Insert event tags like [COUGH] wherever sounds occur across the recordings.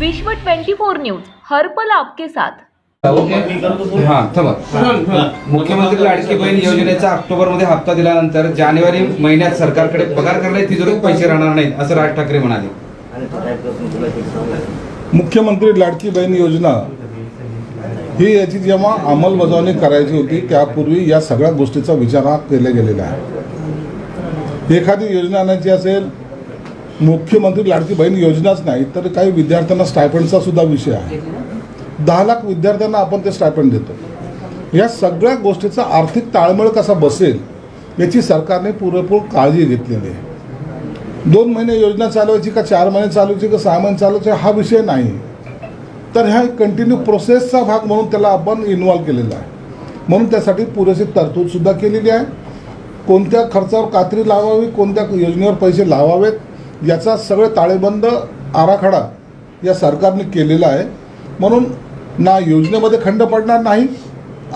विश्व 24 न्यूज हर्पल आपके साथ. हा थांबा. मुख्यमंत्री लाडकी बहीण योजनेचा ऑक्टोबरमध्ये हप्ता दिल्यानंतर जानेवारी महिन्यात सरकारकडे पगार करण्याचे तिजोरीत पैसे राहणार नाहीत असं राज ठाकरे म्हणाले. मुख्यमंत्री लाडकी बहीण योजना ही याची जेव्हा अंमलबजावणी करायची होती त्यापूर्वी या सगळ्या गोष्टीचा विचार हा केला गेलेला आहे. एखादी योजना आणायची असेल मुख्यमंत्री लाडकी बहीण योजनाच नाही तर काही विद्यार्थ्यांना स्टायपंडचा सुद्धा विषय आहे. दहा लाख विद्यार्थ्यांना आपण ते स्टायपंड देतो. या सगळ्या गोष्टीचा आर्थिक ताळमेळ कसा बसेल याची सरकारने पुरेपूर काळजी घेतलेली आहे. दोन महिने योजना चालवायची का चार महिने चालवायची का सहा महिने चालवायची हा विषय नाही. तर ह्या कंटिन्यू प्रोसेसचा भाग म्हणून त्याला आपण इन्व्हॉल्व केलेला आहे. म्हणून त्यासाठी पुरेशी तरतूदसुद्धा केलेली आहे. कोणत्या खर्चावर कात्री लावावी कोणत्या योजनेवर पैसे लावावेत याचा सगळे ताळेबंद आराखडा या सरकारने केलेला आहे. म्हणून ना योजनेमध्ये खंड पडणार नाही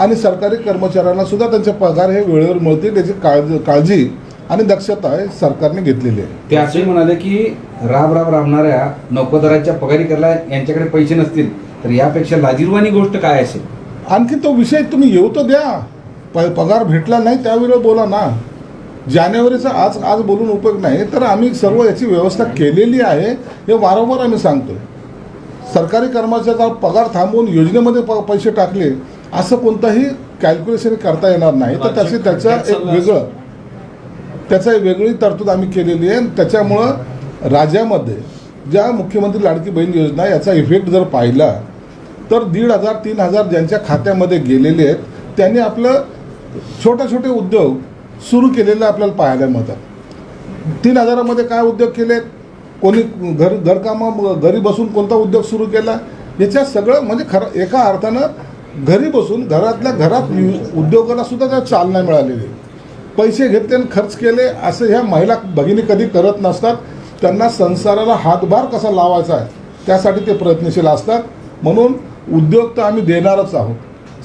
आणि सरकारी कर्मचाऱ्यांना सुद्धा त्यांचे पगार हे वेळेवर मिळतील याची काळजी काळजी आणि दक्षता आहे सरकारने घेतलेली आहे. ते असंही म्हणाले की राब राब राबणाऱ्या नोकरदारांच्या पगारी करला यांच्याकडे पैसे नसतील तर यापेक्षा लाजीरवाणी गोष्ट काय असेल? आणखी तो विषय तुम्ही येऊ तर द्या. प पगार भेटला नाही त्यावेळेला बोला ना. जानेवारीचा आज आज बोलून उपयोग नाही तर आम्ही सर्व याची व्यवस्था केलेली आहे हे वारंवार आम्ही सांगतोय. सरकारी कर्मचाऱ्याचा पगार थांबवून योजनेमध्ये प पैसे टाकले असं कोणताही कॅल्क्युलेशन करता येणार नाही. तर त्याचे त्याचं एक वेगळं त्याचा एक वेगळी तरतूद आम्ही केलेली आहे. त्याच्यामुळं राज्यामध्ये ज्या मुख्यमंत्री लाडकी बहीण योजना याचा इफेक्ट जर पाहिला तर दीड हजार तीन हजार ज्यांच्या खात्यामध्ये गेलेले आहेत त्यांनी आपलं छोटे छोटे उद्योग सुरू केलेलं आपल्याला पाहायला मिळतात तीन हजारामध्ये काय उद्योग केले? कोणी घर घरकामं घरी बसून कोणता उद्योग सुरू केला? याच्या सगळं म्हणजे खरं एका अर्थानं घरी बसून घरातल्या घरात उद्योगाला सुद्धा त्या चालना मिळालेली. आहे. पैसे घेतले आणि खर्च केले असं ह्या महिला भगिनी कधी करत नसतात. त्यांना संसाराला हातभार कसा लावायचा आहे त्यासाठी ते प्रयत्नशील असतात. म्हणून उद्योग तर आम्ही देणारच आहोत.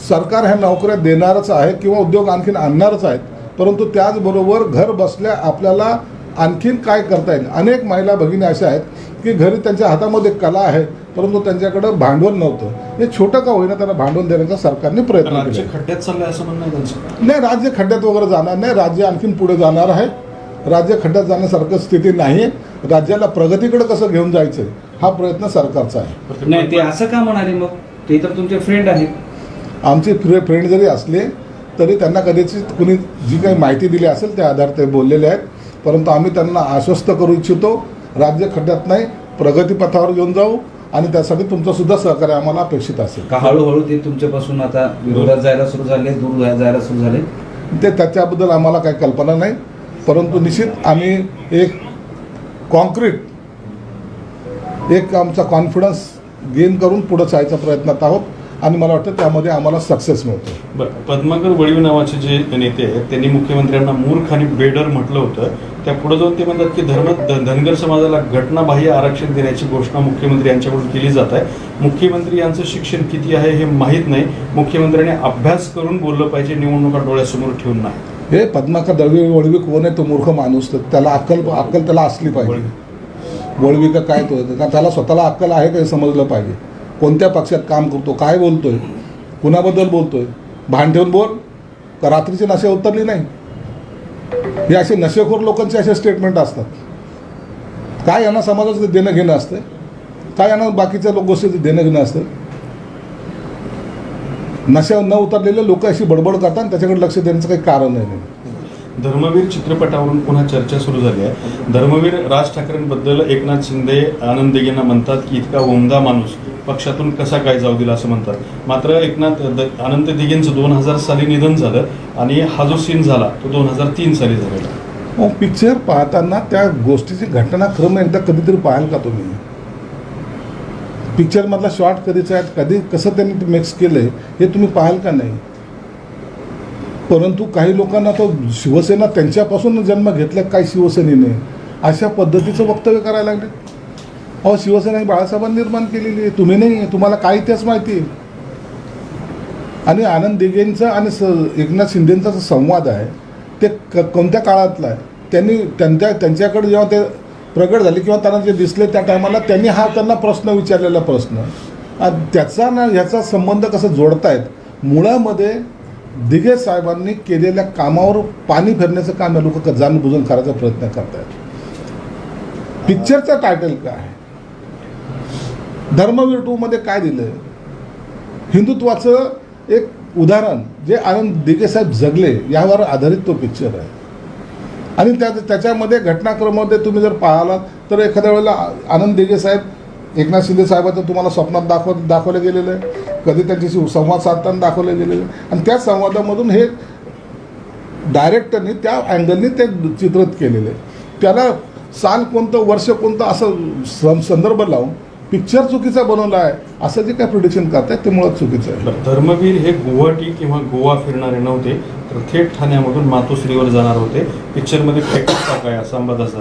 सरकार ह्या नोकऱ्या देणारच आहे किंवा उद्योग आणखीन आणणारच आहेत. परंतु त्याचबरोबर घर बसल्या आपल्याला आणखीन काय करता येईल? अनेक महिला भगिनी अशा आहेत की घरी त्यांच्या हातामध्ये कला आहे परंतु त्यांच्याकडं भांडवल नव्हतं. हे छोटं का होईना त्यांना भांडवल देण्याचा सरकारने प्रयत्न राज्य केला खड्ड्यात चाललंय असं म्हणणं त्यांचं. नाही राज्य खड्ड्यात वगैरे जाणार नाही. राज्य आणखीन पुढे जाणार आहे. राज्य खड्ड्यात जाण्यासारखं स्थिती नाही राज्याला प्रगतीकडे कसं घेऊन जायचं हा प्रयत्न सरकारचा आहे. नाही ते असं का म्हणाले मग? ते तर तुमचे फ्रेंड आहेत. आमचे फ्रे फ्रेंड जरी असले तरी त्यांना कदाचित कुणी जी काही माहिती दिली असेल त्या आधार ते बोललेले आहेत. परंतु आम्ही त्यांना आश्वस्त करू इच्छितो राज्य खड्ड्यात नाही प्रगतीपथावर घेऊन जाऊ आणि त्यासाठी तुमचं सुद्धा सहकार्य आम्हाला अपेक्षित असेल. का हळूहळू ते तुमच्यापासून आता विरोधात जायला सुरू झाले दूर जायला सुरू झाले? ते त्याच्याबद्दल आम्हाला काही कल्पना नाही परंतु निश्चित आम्ही एक कॉन्क्रीट एक आमचा कॉन्फिडन्स गेन करून पुढं जायचा प्रयत्नात आहोत. आणि मला वाटतं त्यामध्ये आम्हाला सक्सेस मिळतो. बरं पद्माकर वळीव नावाचे जे नेते आहेत त्यांनी मुख्यमंत्र्यांना मूर्ख आणि बेडर म्हटलं होतं. त्या पुढे जाऊन ते म्हणतात की धर्म धनगर समाजाला घटनाबाह्य आरक्षण देण्याची घोषणा मुख्यमंत्री यांच्याकडून केली जात आहे. मुख्यमंत्री यांचं शिक्षण किती आहे हे माहीत नाही. मुख्यमंत्र्यांनी अभ्यास करून बोललं पाहिजे निवडणुका डोळ्यासमोर ठेवून नाही. हे पद्माकर दळवी वळवी कोण आहे तो मूर्ख माणूस? तर त्याला अक्कल अक्कल त्याला असली पाहिजे. वळवी. का काय तो त्याला स्वतःला अक्कल आहे का हे समजलं पाहिजे. कोणत्या पक्षात काम करतो काय बोलतो आहे कुणाबद्दल बोलतो आहे भान ठेवून बोल का रात्रीची नशे उतरली नाही? हे असे नशेखोर लोकांचे असे स्टेटमेंट असतात. काय यांना समाजाचं देणं घेणं असतं काय यांना बाकीच्या लोक गोष्टीचं देणं घेणं असतं नशा न उतरलेले लोक अशी बडबड करतात आणि त्याच्याकडे लक्ष देण्याचं काही कारण नाही धर्मवीर चित्रपटावरून पुन्हा चर्चा सुरू झाली आहे. धर्मवीर राज ठाकरेंबद्दल एकनाथ शिंदे आनंद दिगेंना म्हणतात की इतका ओमदा माणूस पक्षातून कसा काय जाऊ दिला असं म्हणतात. मात्र एकनाथ द- आनंद दिगेंचं दोन हजार साली निधन झालं आणि हा जो सीन झाला तो दोन हजार तीन साली झालेला. मग पिक्चर पाहताना त्या गोष्टीची घटनाक्रम म्हणजे एकदा कधीतरी पाहाल का तुम्ही? पिक्चरमधला शॉर्ट कधीचा आहे कधी कसं त्यांनी ते मिक्स केलं आहे हे तुम्ही पाहाल का नाही? परंतु काही लोकांना तो शिवसेना त्यांच्यापासून जन्म घेतला काय शिवसेनेने? अशा पद्धतीचं वक्तव्य करायला लागले. अहो शिवसेना ही बाळासाहेबांनी निर्माण केलेली आहे. तुम्ही नाही तुम्हाला काय इतिहास माहिती आहे? आणि आनंद दिघेंचा आणि स एकनाथ शिंदेंचा जो संवाद आहे ते क कोणत्या काळातला आहे? त्यांनी त्यांच्या त्यांच्याकडे जेव्हा ते प्रगट झाले किंवा त्यांना जे दिसले त्या टायमाला त्यांनी हा त्यांना प्रश्न विचारलेला प्रश्न. आणि त्याचा ना ह्याचा संबंध कसं जोडतायत? मुळामध्ये दिघे साहेबांनी केलेल्या कामावर पाणी फिरण्याचं काम या लोक जाणून करायचा प्रयत्न करतायत. पिक्चरचं टायटल काय? आहे धर्मवीर टूमध्ये काय दिलं आहे हिंदुत्वाचं एक उदाहरण जे आनंद दिघे साहेब जगले यावर आधारित तो पिक्चर आहे. आणि त्या त्याच्यामध्ये घटनाक्रमामध्ये तुम्ही जर पाहिलात तर एखाद्या वेळेला आनंद दिघे साहेब एकनाथ शिंदे साहेबांचं तुम्हाला स्वप्नात दाखव दाखवलं गेलेलं आहे. कधी त्यांच्याशी संवाद साधताना दाखवलं गेलेलं आहे. आणि त्या संवादामधून हे डायरेक्टरनी त्या अँगलनी ते चित्रित केलेलं आहे. त्याला साल कोणतं वर्ष कोणतं असं सं- संदर्भ लावून पिक्चर चुकीचा बनवला आहे असं जे काय प्रिडिक्शन करतायत ते मुळात चुकीचं आहे. धर्मवीर हे गुवाहाटी किंवा गोवा फिरणारे नव्हते तर थेट ठाण्यामधून मातोश्रीवर जाणार होते. पिक्चरमध्ये काय असा अंबादास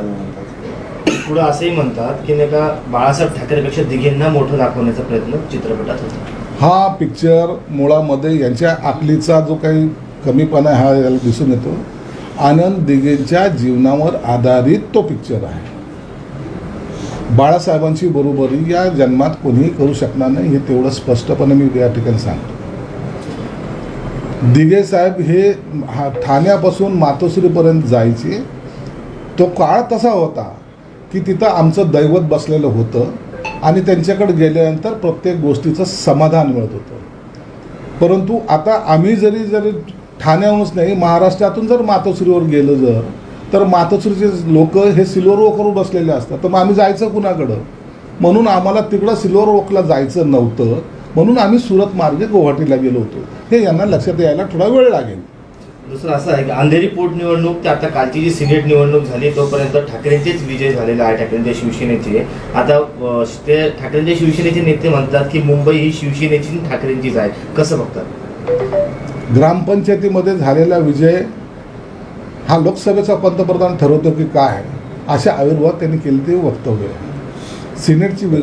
पुढे असंही म्हणतात की नाही का बाळासाहेब ठाकरेपेक्षा दिघेंना मोठं दाखवण्याचा प्रयत्न चित्रपटात होता. हा पिक्चर मुळामध्ये यांच्या आकलीचा जो काही कमीपणा हा याला दिसून येतो. आनंद दिघेंच्या जीवनावर आधारित तो पिक्चर आहे. बाळासाहेबांची बरोबरी या जन्मात कोणीही करू शकणार नाही हे तेवढं स्पष्टपणे मी या ठिकाणी सांगतो. दिघे साहेब हे हा ठाण्यापासून मातोश्रीपर्यंत जायचे. तो काळ तसा होता की तिथं आमचं दैवत बसलेलं होतं आणि त्यांच्याकडे गेल्यानंतर प्रत्येक गोष्टीचं समाधान मिळत होतं. परंतु आता आम्ही जरी जरी ठाण्याहूनच नाही महाराष्ट्रातून जर मातोश्रीवर गेलं जर तर मातोश्रीचे लोक हे सिल्वर वॉकवर बसलेले असतात. तर मग आम्ही जायचं कुणाकडं? म्हणून आम्हाला तिकडं सिल्वर वॉकला जायचं नव्हतं. म्हणून आम्ही सुरत मार्गे गुवाहाटीला गेलो होतो. हे यांना लक्षात यायला थोडा वेळ लागेल. दुसरं असं आहे की अंधेरी पोटनिवडणूक ते आता कालची जी सिनेट निवडणूक झाली तोपर्यंत ठाकरेंचेच विजय झालेला आहे ठाकरेंच्या शिवसेनेचे. आता ते ठाकरेंच्या शिवसेनेचे नेते म्हणतात की मुंबई ही शिवसेनेची ठाकरेंचीच आहे. कसं बघतात? ग्रामपंचायतीमध्ये झालेला विजय हा लोकसभेचा पंतप्रधान ठरवतो की काय अशा आविर्भावात त्यांनी केले ते वक्तव्य आहे. सिनेटची वि-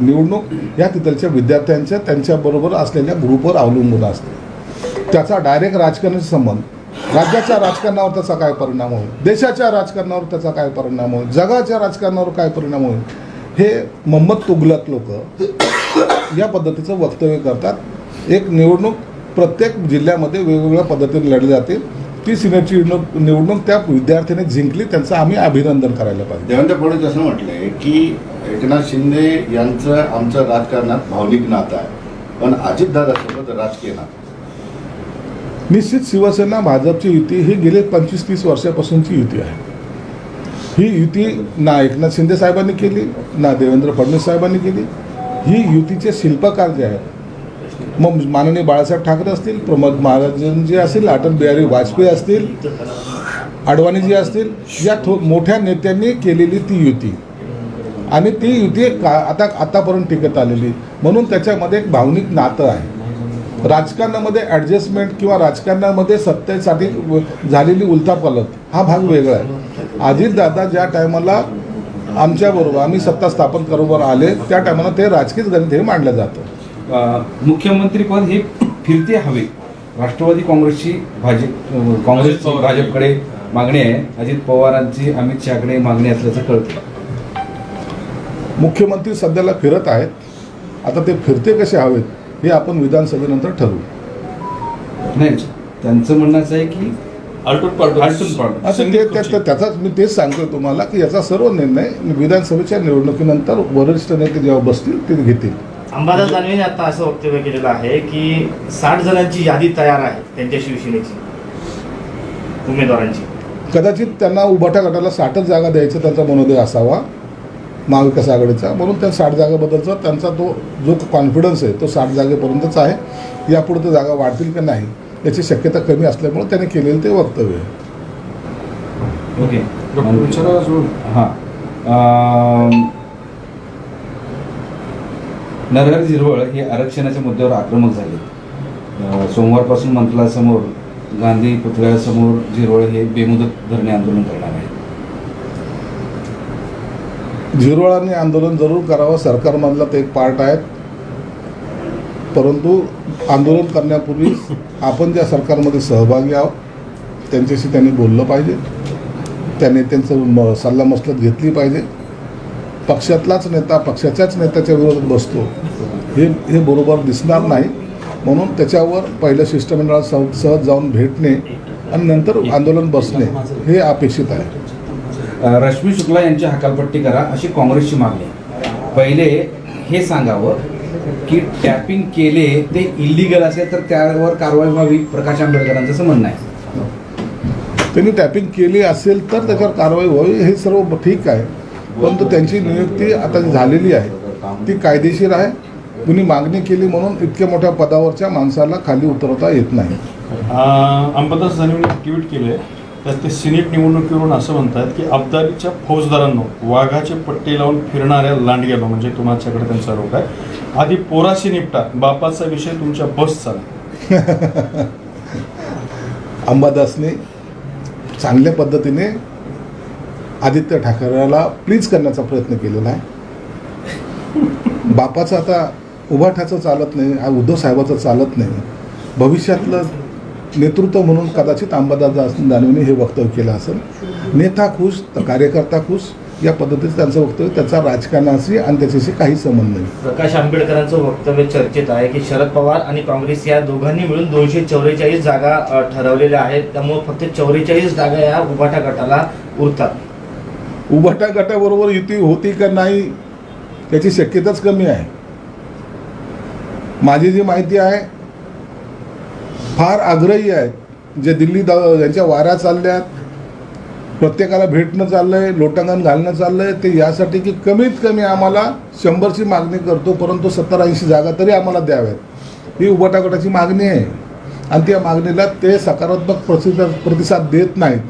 निवडणूक या तिथलच्या विद्यार्थ्यांच्या त्यांच्याबरोबर असलेल्या ग्रुपवर अवलंबून असते. त्याचा डायरेक्ट राजकारणाचा संबंध राज्याच्या राजकारणावर त्याचा काय परिणाम होईल देशाच्या राजकारणावर त्याचा काय परिणाम होईल जगाच्या राजकारणावर काय परिणाम होईल हे मोहम्मद तुगलक लोक या पद्धतीचं वक्तव्य करतात. एक निवडणूक प्रत्येक जिल्ह्यामध्ये वेगवेगळ्या पद्धतीने लढली जाते ती सिनेटची निवडणूक निवडणूक त्या विद्यार्थ्याने जिंकली त्यांचं आम्ही अभिनंदन करायला पाहिजे. देवेंद्र फडणवीस असं म्हटलंय की एकनाथ शिंदे यांचं आमचं राजकारणात भावनिक नातं आहे पण अजितदादासोबत राजकीय नातं निश्चित शिवसेना भाजपची युती ही गेले पंचवीस तीस वर्षापासूनची युती आहे. ही युती ना एकनाथ शिंदे साहेबांनी केली ना देवेंद्र फडणवीस साहेबांनी केली. ही युतीचे शिल्पकार जे आहेत मग माननीय बाळासाहेब ठाकरे असतील प्रमोद महाराजन जे असतील अटल बिहारी वाजपेयी असतील अडवाणीजी असतील या थो मोठ्या नेत्यांनी केलेली ती युती. आणि ती युती का आता आतापर्यंत टिकत आलेली. म्हणून त्याच्यामध्ये एक भावनिक नातं आहे. राजकारणामध्ये ॲडजस्टमेंट किंवा राजकारणामध्ये सत्तेसाठी झालेली उलथापालत हा भाग वेगळा आहे. अजितदादा ज्या टायमाला आमच्याबरोबर आम्ही सत्ता स्थापन करोबर आले त्या टायमाला ते राजकीय गणित हे मांडलं जातं. मुख्यमंत्रीपद हे फिरते हवे. राष्ट्रवादी काँग्रेसची भाजप पवार. भाजपकडे मागणी आहे. अजित पवारांची अमित शहाकडे मागणी असल्याचं कळतं मुख्यमंत्री सध्याला फिरत आहेत. आता ते फिरते कसे हवेत हे आपण विधानसभेनंतर ठरवू. नाही त्यांचं म्हणणं असं आहे की. असं ते त्याचाच मी तेच सांगतो तुम्हाला की याचा सर्व निर्णय विधानसभेच्या निवडणुकीनंतर वरिष्ठ नेते जेव्हा बसतील ते घेतील. अंबादास दानवेने आता असं वक्तव्य केलेलं आहे की साठ जणांची यादी तयार आहे त्यांच्या शिवसेनेची उमेदवारांची. कदाचित त्यांना उभाटा गटाला साठच जागा द्यायचा त्यांचा मनोदय असावा महाविकास आघाडीचा म्हणून त्या साठ जागेबद्दलचा त्यांचा तो जो कॉन्फिडन्स आहे तो साठ जागेपर्यंतच आहे. यापुढे त्या जागा वाढतील का नाही याची शक्यता कमी असल्यामुळे त्याने केलेलं ते वक्तव्य आहे. ओके. हां. नरहर झिरवळ हे आरक्षणाच्या मुद्द्यावर आक्रमक झाले. सोमवारपासून मंत्रालयासमोर गांधी पुतळ्यासमोर जिरवळ हे बेमुदत धरणे आंदोलन करणार आहे. झिरवळांनी आंदोलन जरूर करावं सरकारमधला ते एक पार्ट आहेत. परंतु आंदोलन करण्यापूर्वी आपण ज्या सरकारमध्ये सहभागी आहोत त्यांच्याशी त्यांनी बोललं पाहिजे. त्या नेत्यांचं म सल्लामसलत घेतली पाहिजे. पक्षातलाच नेता पक्षाच्याच नेत्याच्या विरोधात बसतो. हे हे बरोबर दिसणार नाही. म्हणून त्याच्यावर पहिलं शिष्टमंडळात सह सहज जाऊन भेटणे आणि नंतर आंदोलन बसणे हे अपेक्षित आहे. रश्मी शुक्ला यांची हकालपट्टी करा अशी काँग्रेसची मागणी. पहिले हे सांगावं की टॅपिंग केले ते इलिगल असेल तर त्यावर कारवाई व्हावी प्रकाश आंबेडकरांचं असं म्हणणं आहे. त्यांनी टॅपिंग केली असेल तर त्याच्यावर कारवाई व्हावी हे सर्व ठीक आहे. परंतु त्यांची नियुक्ती आता झालेली आहे ती कायदेशीर आहे. कुणी मागणी केली म्हणून इतक्या मोठ्या पदावरच्या माणसाला खाली उतरवता येत नाही. अंबादास दानवेंनी ट्विट केले त्यात ते सिनेट निवडणुकीवरून असं म्हणतात की अब्दालीच्या फौजदारांनो वाघाचे पट्टे लावून फिरणाऱ्या लांडग्यानो म्हणजे तुमच्याकडे त्यांचा आरोप आहे. आधी पोराशी निपटा बापाचा विषय तुमच्या बस चालेल [LAUGHS] अंबादासने चांगल्या पद्धतीने आदित्य ठाकरेला प्लीज करण्याचा प्रयत्न केलेला आहे. बापाचं आता उभाठाचं चालत नाही उद्धव साहेबाचं चालत नाही. भविष्यातलं नेतृत्व म्हणून कदाचित अंबादास दानवेने हे वक्तव्य केलं असेल. नेता खुश तर कार्यकर्ता खुश या पद्धतीचं त्यांचं वक्तव्य त्याचा राजकारणाशी आणि त्याच्याशी काही संबंध नाही. प्रकाश आंबेडकरांचं वक्तव्य चर्चेत आहे की शरद पवार आणि काँग्रेस या दोघांनी मिळून दोनशे चौवेचाळीस जागा ठरवलेल्या आहेत. त्यामुळे फक्त चौवेचाळीस जागा या उभाटा गटाला उरतात. उभाटा गटाबरोबर युती होती का नाही त्याची शक्यताच कमी आहे. माझी जी माहिती आहे फार आग्रही आहेत जे दिल्ली द यांच्या वाऱ्या चालल्यात प्रत्येकाला भेटणं चाललं आहे लोटांगण घालणं चाललं आहे ते यासाठी की कमीत कमी आम्हाला शंभरची मागणी करतो परंतु सत्तर ऐंशी जागा तरी आम्हाला द्याव्यात. ही उभाटा गटाची मागणी आहे. आणि त्या मागणीला ते सकारात्मक प्रतिसाद प्रतिसाद देत नाहीत.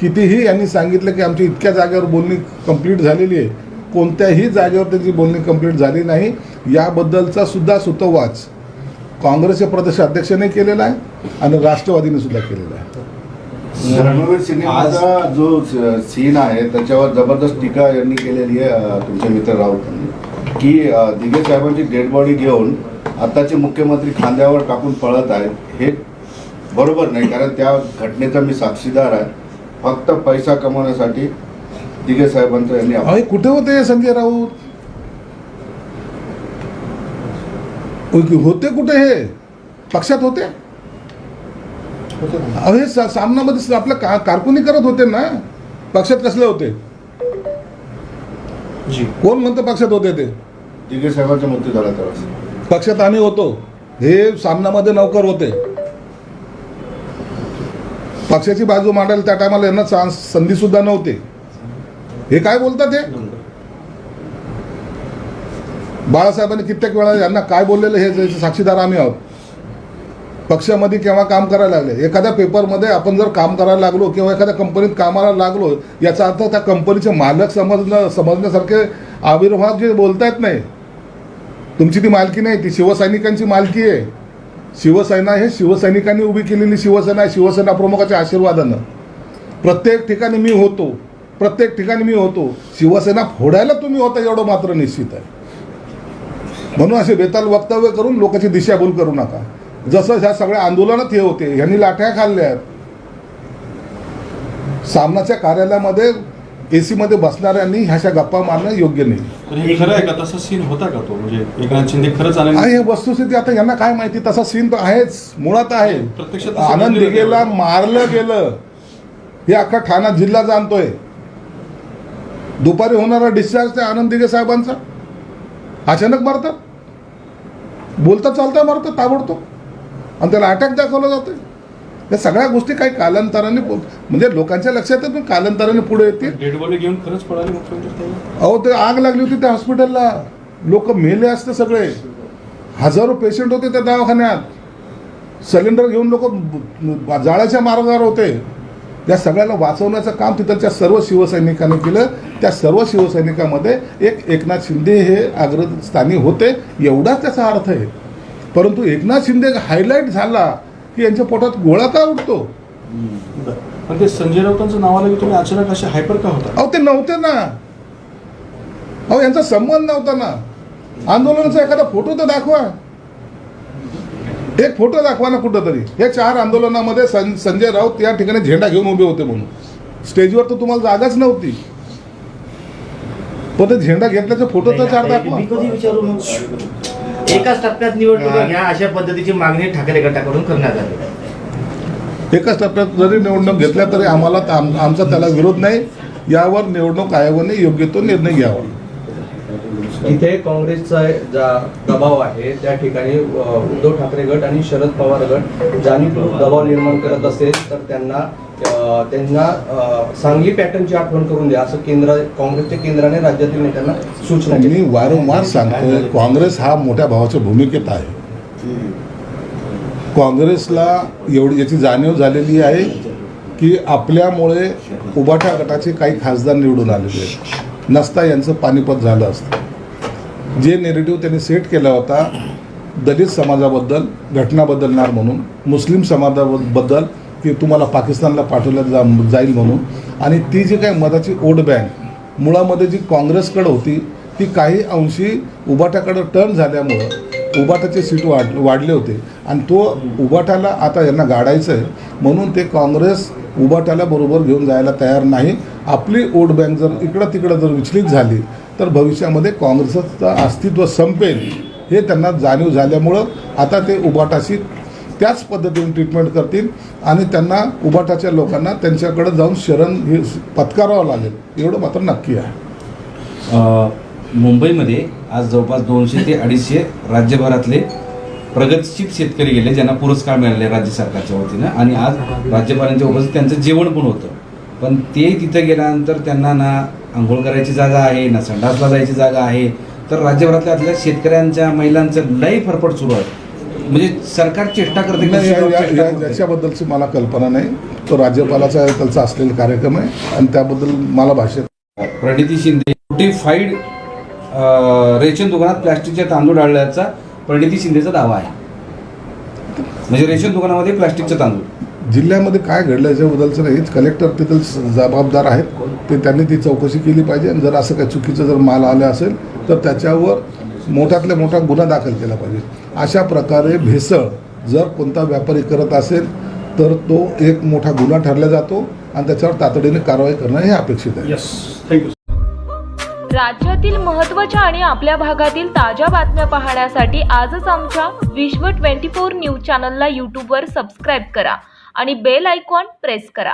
कितीही यांनी सांगितलं की आमची इतक्या जागेवर बोलणी कंप्लीट झालेली आहे कोणत्याही जागेवर त्याची बोलणी कंप्लीट झाली नाही. याबद्दलचा सुद्धा सुतोवाच काँग्रेसच्या प्रदेशाध्यक्षाने केलेला आहे आणि राष्ट्रवादीने सुद्धा केलेला आहे. रणवीर सिनेमाचा जो सीन आहे त्याच्यावर जबरदस्त टीका यांनी केलेली आहे तुमचे मित्र राऊत की दिघे साहेबांची डेड बॉडी घेऊन आताचे मुख्यमंत्री खांद्यावर टाकून पळत आहेत हे बरोबर नाही कारण त्या घटनेचा मी साक्षीदार आहे. फक्त पैसा कमवण्यासाठी दिघे साहेबांचं यांनी अहो कुठे होते संजय राऊत? होते कुठे हे? पक्षात होते? अहो हे सा- सामनामध्ये आपल्या का कारकुनी करत होते ना? पक्षात कसले होते? जी. कोण म्हणतं पक्षात होते ते? दिघे साहेबांचा मृत्यू झाला तर पक्षात आम्ही होतो. हे सामनामध्ये नौकर होते. पक्षाची बाजू मांडायला त्या टायमाला यांना चान्स संधीसुद्धा नव्हते. हे काय बोलतात हे? बाळासाहेबांनी कित्येक वेळा यांना काय बोललेलं हे साक्षीदार आम्ही आहोत. पक्षामध्ये केव्हा काम करायला लागले? एखाद्या पेपरमध्ये आपण जर काम करायला लागलो किंवा एखाद्या कंपनीत कामाला लागलो याचा अर्थ त्या कंपनीचे मालक समजणं समजण्यासारखे आविर्भाव जे बोलता येत नाही. तुमची ती मालकी नाही ती शिवसैनिकांची मालकी आहे. शिवसेना हे शिवसैनिकांनी उभी केलेली शिवसेना आहे शिवसेना प्रमुखाच्या आशीर्वादानं. प्रत्येक ठिकाणी मी होतो प्रत्येक ठिकाणी मी होतो. शिवसेना फोडायला तुम्ही होता एवढं मात्र निश्चित आहे. म्हणून असे बेताल वक्तव्य करून लोकांची दिशाभूल करू नका. जसं ह्या सगळ्या आंदोलनात हे होते ह्यांनी लाठ्या खाल्ल्यात. सामनाच्या कार्यालयामध्ये एसी मध्ये बसणाऱ्यांनी ह्याच्या गप्पा मारणं योग्य नाही. हे खरं आहे का? तसा सीन होता का तो? म्हणजे एकनाथ शिंदे खरंच आले आहे हे वस्तुस्थिती आता यांना काय माहिती? तसा सीन तर आहेच मुळात आहे. प्रत्यक्षात आनंद दिघेला. मारलं गेलं. हे अख्खा ठाणा जिल्हा जाणतोय. दुपारी होणारा डिस्चार्ज त्या आनंद दिघे साहेबांचा? अचानक मारतात बोलता चालता मारतात ताबडतोब. आणि त्याला अटॅक दाखवला जातोय. या सगळ्या गोष्टी काही कालांतराने म्हणजे लोकांच्या लक्षात येत पण कालांतराने पुढे येतील. घेऊन खरंच पळाले? अहो ते आग लागली होती त्या हॉस्पिटलला. लोक मेले असते सगळे. हजारो पेशंट होते त्या दवाखान्यात. सिलेंडर घेऊन लोक जाळ्याच्या मार्गावर होते. त्या सगळ्याला वाचवण्याचं काम तिथलच्या सर्व शिवसैनिकांनी केलं. त्या सर्व शिवसैनिकामध्ये एक एकनाथ शिंदे हे अग्रस्थानी होते. एवढाच त्याचा अर्थ आहे. परंतु एकनाथ शिंदे हायलाईट झाला. की यांच्या पोटात गोळा का उठतो. पण ते संजय राऊतांचं नाव आलं की तुम्ही अचानक असे हायपर का होता? अहो ते नव्हते ना. अहो यांचा संबंध नव्हता ना. आंदोलनाचा एखादा फोटो तर दाखवा. एक फोटो दाखवा ना कुठं तरी हे चार आंदोलनामध्ये सं संजय राऊत या ठिकाणी झेंडा घेऊन उभे होते म्हणून. स्टेजवर तर तुम्हाला जागाच नव्हती. पण ते झेंडा घेतल्याचे फोटो तर चार दाखवा. एकाच टप्प्यात निवडणुका घ्या अशा पद्धतीची मागणी ठाकरे गटाकडून करण्यात आली. एकाच टप्प्यात जरी निवडणूक घेतल्या तरी आम्हाला आम- आमचा त्याला विरोध नाही. यावर निवडणूक आयोगाने योग्य तो निर्णय घ्यावा. इथे काँग्रेसचा जा दबाव आहे त्या ठिकाणी उद्धव ठाकरे गट आणि शरद पवार गट जाणीवपूर्वक दबाव निर्माण करत असेल तर त्यांना त्यांना सांगली पॅटर्नची आठवण करून द्या. असं केंद्र काँग्रेसच्या केंद्राने राज्यातील नेत्यांना सूचना मी वारंवार सांगतोय काँग्रेस हा मोठ्या भावाच्या भूमिकेत आहे. काँग्रेसला एवढी याची जाणीव झालेली आहे की आपल्यामुळे उबाठा गटाचे काही खासदार निवडून आलेले आहेत. नसता यांचं पानिपत झालं असतं. जे नेरेटिव्ह त्यांनी सेट केला होता दलित समाजाबद्दल घटना बदलणार म्हणून मुस्लिम समाजाबद्दल की तुम्हाला पाकिस्तानला पाठवलं जा जाईल म्हणून. आणि ती जी काही मताची वोट बँक मुळामध्ये जी काँग्रेसकडं होती ती काही अंशी उबाटाकडे टर्न झाल्यामुळं उबाटाचे सीट वाढ वाढले होते. आणि तो उबाटाला आता यांना गाडायचं आहे. म्हणून ते काँग्रेस उबाटाला बरोबर घेऊन जायला तयार नाही. आपली वोट बँक जर इकडं तिकडं जर विचलित झाली तर भविष्यामध्ये काँग्रेसचं अस्तित्व संपेल हे त्यांना जाणीव झाल्यामुळं आता ते उबाटाशी त्याच पद्धतीने ट्रीटमेंट करतील आणि त्यांना उबाटाच्या लोकांना त्यांच्याकडे जाऊन शरण हे पत्करावं लागेल. एवढं मात्र नक्की आहे. मुंबईमध्ये आज जवळपास दोनशे ते अडीचशे राज्यभरातले प्रगतशील शेतकरी गेले ज्यांना पुरस्कार मिळाले राज्य सरकारच्या वतीनं. आणि आज राज्यपालांच्या उपस्थित त्यांचं जेवण पण होतं. पण ते तिथं गेल्यानंतर त्यांना ना आंघोळ करायची जागा आहे ना संडासला जायची जागा आहे. तर राज्यभरातल्या शेतकऱ्यांच्या महिलांचं लय फरफट सुरू आहे. म्हणजे सरकार चेष्टा करते की नाही, या- या- चेष्टा या- करते. याच्याबद्दलची मला कल्पना नाही. तो राज्यपालाचा त्याचा असलेला कार्यक्रम आहे आणि त्याबद्दल मला भाषेत प्रणिती शिंदे नोटिफाईड रेशन दुकानात प्लास्टिकचे तांदूळ आढळल्याचा प्रणिती शिंदेचा दावा आहे. म्हणजे रेशन दुकानामध्ये प्लास्टिकचे तांदूळ. जिल्ह्यामध्ये काय घडलं याच्याबद्दलचं नाही. कलेक्टर तिथं जबाबदार आहेत. ते त्यांनी ती चौकशी केली पाहिजे. आणि जर असं काही चुकीचं जर माल आलं असेल तर त्याच्यावर मोठ्यातल्या मोठा गुन्हा दाखल केला पाहिजे. अशा प्रकारे भेसळ जर कोणता व्यापारी करत असेल तर तो एक मोठा गुन्हा ठरला जातो आणि त्याच्यावर तातडीने कारवाई करणं हे अपेक्षित आहे. येस थँक्यू राज्यातील महत्त्वाच्या आणि आपल्या भागातील ताज्या बातम्या पाहण्यासाठी आजच आमच्या विश्व 24 न्यूज चॅनलला यूट्यूबवर सबस्क्राईब करा आणि बेल आयकॉन प्रेस करा.